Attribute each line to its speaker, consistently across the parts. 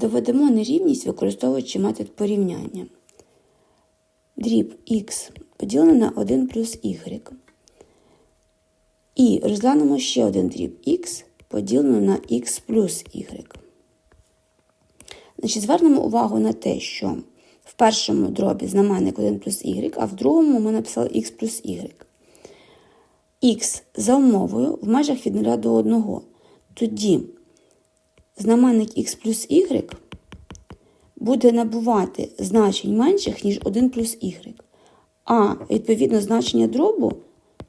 Speaker 1: Доведемо нерівність, використовуючи метод порівняння. Дріб х поділено на 1 плюс y. І розглянемо ще один дріб х поділено на х плюс y. Значить, звернемо увагу на те, що в першому дробі знаменник 1 плюс y, а в другому ми написали х плюс y. х за умовою в межах від 0 до 1. Тоді знаменник х плюс y буде набувати значень менших, ніж 1 плюс y. А відповідно значення дробу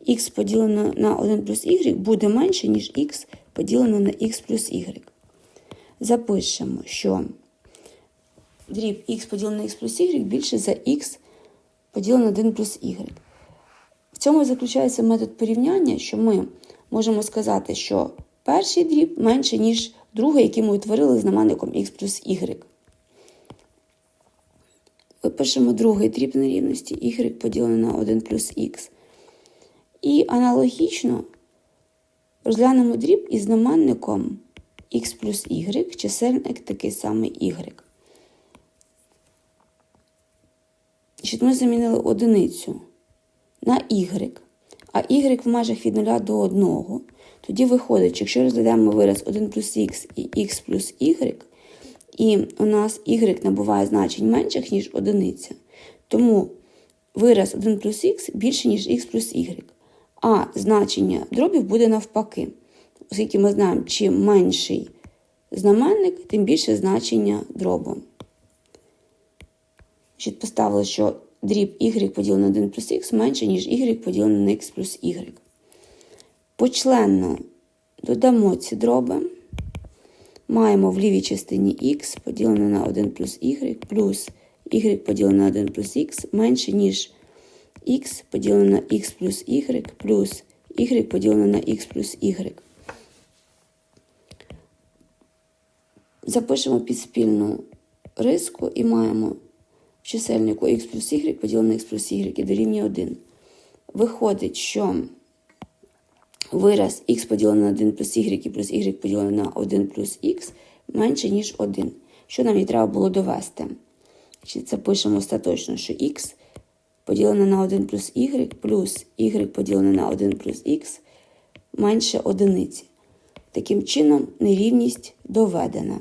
Speaker 1: х поділено на 1 плюс y буде менше, ніж х поділено на х плюс y. Запишемо, що дріб х поділено на х плюс y більше за х поділено на 1 плюс y. В цьому заключається метод порівняння, що ми можемо сказати, що перший дріб менше, ніж другий, який ми утворили знаменником х плюс y. Випишемо другий дріб нерівності y поділене на 1 плюс х. І аналогічно розглянемо дріб із знаменником х плюс y, чисельник такий самий y. Значить, ми замінили одиницю на y, а y в межах від 0 до 1. Тоді виходить, що якщо розглядаємо вираз 1 плюс х і х плюс y, і у нас y набуває значень менших, ніж одиниця, тому вираз 1 плюс х більше, ніж х плюс y. А значення дробів буде навпаки. Оскільки ми знаємо, чим менший знаменник, тим більше значення дробу. Поставили, що дріб y поділений на 1 плюс х менше, ніж y поділений на х плюс y. Почленно додамо ці дроби. Маємо в лівій частині х поділене на 1 плюс y, плюс y поділене на 1 плюс х менше, ніж х поділене на х плюс y, плюс y поділене на х плюс y. Запишемо підспільну риску і маємо в чисельнику х плюс y поділене х плюс y дорівнює 1. Виходить, що вираз х поділене на 1 плюс y плюс y поділене на 1 плюс х менше, ніж 1. Що нам і треба було довести? Це пишемо остаточно, що х поділене на 1 плюс y плюс y поділене на 1 плюс х менше одиниці. Таким чином, нерівність доведена.